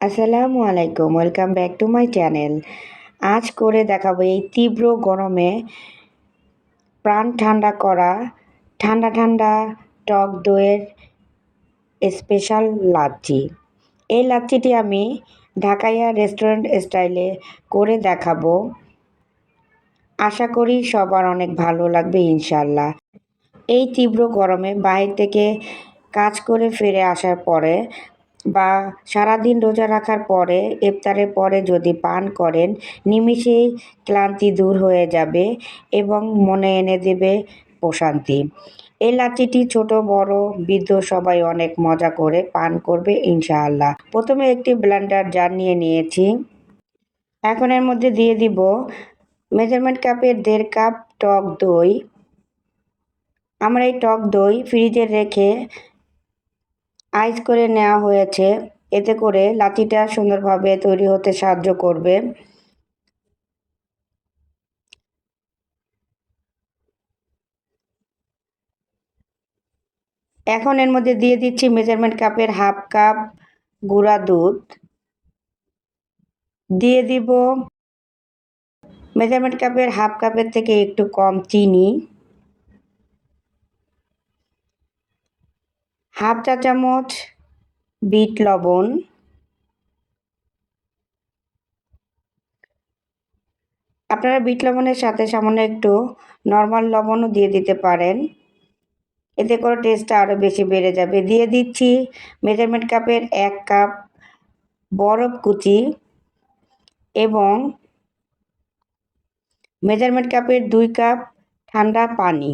আসসালামু আলাইকুম, welcome back to my channel. আজ করে দেখাবো এই তীব্র গরমে প্রাণ ঠান্ডা করা, ঠান্ডা ঠান্ডা টক দইয়ের স্পেশাল লাচ্ছি। এই লাচ্ছিটি আমি ঢাকাইয়া রেস্টুরেন্ট স্টাইলে করে দেখাবো। আশা করি সবার অনেক ভালো লাগবে ইনশাল্লাহ এই তীব্র গরমে বাইরে থেকে কাজ করে ফিরে আসার পরে বা সারাদিন রোজা রাখার পরে, ইফতারের পরে যদি পান করেন, নিমিষেই ক্লান্তি দূর হয়ে যাবে এবং মনে এনে দেবে প্রশান্তি। এই লাচ্ছিটি ছোট, বড়, বৃদ্ধ সবাই অনেক মজা করে পান করবে ইনশাআল্লাহ। প্রথমে একটি ব্লেন্ডার জার নিয়ে নিয়েছি। এখন এর মধ্যে দিয়ে দিব মেজারমেন্ট কাপের দেড় কাপ টক দই। আমরা এই টক দই ফ্রিজে রেখে আইস করে নেওয়া হয়েছে। এতে করে লাচিটা সুন্দরভাবে তৈরি হতে সাহায্য করবে। এখন এর মধ্যে দিয়ে দিচ্ছি মেজারমেন্ট কাপের হাফ কাপ গুঁড়া দুধ। দিয়ে দিব মেজারমেন্ট কাপের হাফ কাপের থেকে একটু কম চিনি। হাফ চা চামচ বিট লবণ, আপনারা বিট লবণের সাথে সামান্য একটু নর্মাল লবণও দিয়ে দিতে পারেন। এতে করে টেস্টটা আরও বেশি বেড়ে যাবে। দিয়ে দিচ্ছি মেজারমেন্ট কাপের এক কাপ বরফ কুচি এবং মেজারমেন্ট কাপের দুই কাপ ঠান্ডা পানি।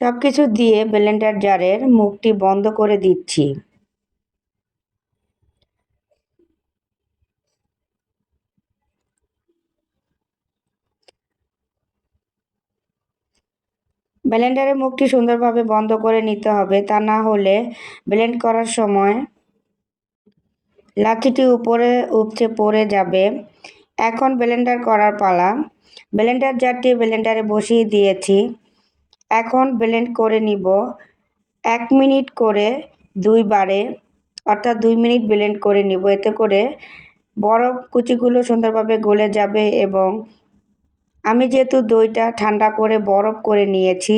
সব কিছু দিয়ে ব্লেন্ডার জারের মুখটি বন্ধ করে দিচ্ছি। ব্লেন্ডারের মুখটি সুন্দরভাবে বন্ধ করে নিতে হবে, তা না হলে ব্লেন্ড করার সময় লাঠিটি উপরে উপচে পড়ে যাবে। এখন ব্লেন্ডার করার পালা। ব্লেন্ডার জারটি ব্লেন্ডারে বসিয়ে দিয়েছি। এখন ব্লেন্ড করে নিব। এক মিনিট করে দুইবারে, অর্থাৎ দুই মিনিট ব্লেন্ড করে নিব। এতে করে বরফ কুচিগুলো সুন্দরভাবে গলে যাবে এবং আমি যেহেতু দইটা ঠান্ডা করে বরফ করে নিয়েছি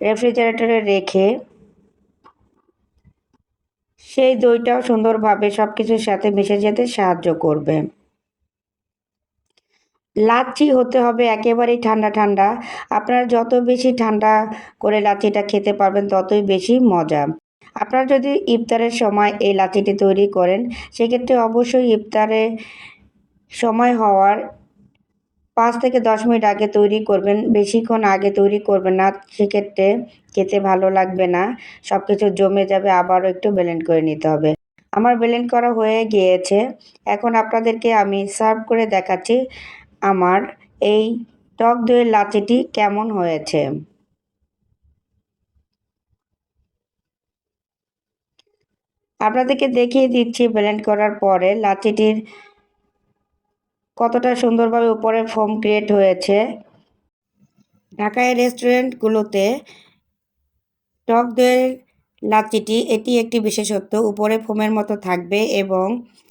রেফ্রিজারেটরে রেখে সেই দইটাও সুন্দরভাবে সব কিছুর সাথে মিশে যেতে সাহায্য করবে। লাচ্ছি হতে হবে, একেবারেই ঠান্ডা ঠান্ডা। আপনারা যত বেশি ঠান্ডা করে লাচ্ছিটা খেতে পারবেন, ততই বেশি মজা। আপনারা যদি ইফতারের সময় এই লাচ্ছিটি তৈরি করেন, সেক্ষেত্রে অবশ্যই ইফতারে সময় হওয়ার পাঁচ থেকে দশ মিনিট আগে তৈরি করবেন, বেশিক্ষণ আগে তৈরি করবেন না, সেক্ষেত্রে খেতে ভালো লাগবে না সব কিছু জমে যাবে, আবারও একটু ব্লেন্ড করে নিতে হবে। আমার ব্লেন্ড করা হয়ে গিয়েছে। এখন আপনাদেরকে আমি সার্ভ করে দেখাচ্ছি। আমার এই টক দইয়ের লাচিটি কেমন হয়েছে? আপনাদেরকে দেখিয়ে দিচ্ছি ব্লেন্ড করার পরে লাচিটির কতটা সুন্দরভাবে উপরে ফোম ক্রিয়েট হয়েছে। ঢাকায় রেস্টুরেন্টগুলোতে টক দইয়ের লাচ্ছিটি এটি একটি বিশেষত্ব। উপরে ফোমের মতো থাকবে এবং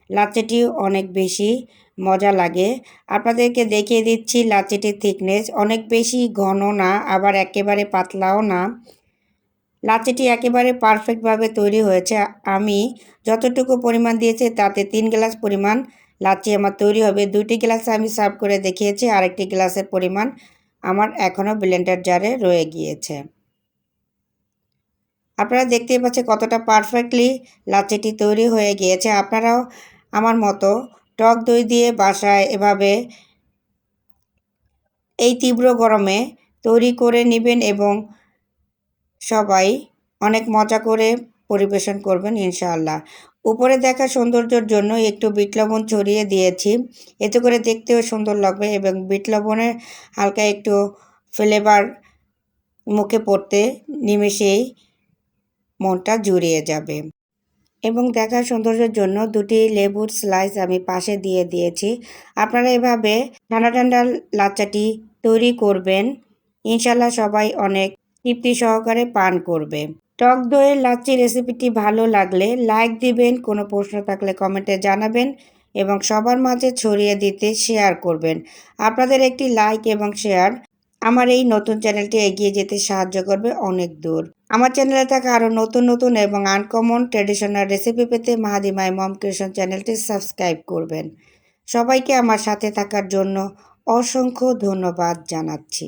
লাচ্ছিটি অনেক বেশি মজা লাগে। আপনাদেরকে দেখিয়ে দিচ্ছি লাচ্ছিটির থিকনেস অনেক বেশি ঘন না, আবার একেবারে পাতলাও না। লাচ্ছিটি একেবারে পারফেক্টভাবে তৈরি হয়েছে। আমি যতটুকু পরিমাণ দিয়েছি তাতে তিন গ্লাস পরিমাণ লাচি আমার তৈরি হবে। দুইটি গ্লাসে আমি সার্ভ করে দেখিয়েছি, আরেকটি গ্লাসের পরিমাণ আমার এখনও ব্লেন্ডার জারে রয়ে গিয়েছে। আপনারা দেখতেই পাচ্ছেন কতটা পারফেক্টলি লাচ্ছিটি তৈরি হয়ে গিয়েছে। আপনারাও আমার মতো টক দই দিয়ে বাসায় এভাবে এই তীব্র গরমে তৈরি করে নেবেন এবং সবাই অনেক মজা করে পরিবেশন করবেন ইনশাআল্লাহ। উপরে দেখা সৌন্দর্যের জন্য একটু বিট লবণ ছড়িয়ে দিয়েছি। এতে করে দেখতেও সুন্দর লাগবে এবং বিট লবণের হালকা একটু ফ্লেভার মুখে পড়তে নিমেষেই মনটা জুড়িয়ে যাবে। এবং দেখার সৌন্দর্যের জন্য দুটি লেবুর স্লাইস আমি পাশে দিয়ে দিয়েছি। আপনারা এভাবে ঠান্ডা ঠান্ডা লাচ্চাটি তৈরি করবেন। ইনশাল্লাহ সবাই অনেক তৃপ্তি সহকারে পান করবে। টক দইয়ের লাচ্ছি রেসিপিটি ভালো লাগলে লাইক দিবেন, কোনো প্রশ্ন থাকলে কমেন্টে জানাবেন এবং সবার মাঝে ছড়িয়ে দিতে শেয়ার করবেন। আপনাদের একটি লাইক এবং শেয়ার আমার এই নতুন চ্যানেলটি এগিয়ে যেতে সাহায্য করবে অনেক দূর। আমার চ্যানেলে থাকা আরও নতুন নতুন এবং আনকমন ট্রেডিশনাল রেসিপি পেতে মাহাদি মাই মম কৃষণ চ্যানেলটি সাবস্ক্রাইব করবেন। সবাইকে আমার সাথে থাকার জন্য অসংখ্য ধন্যবাদ জানাচ্ছি।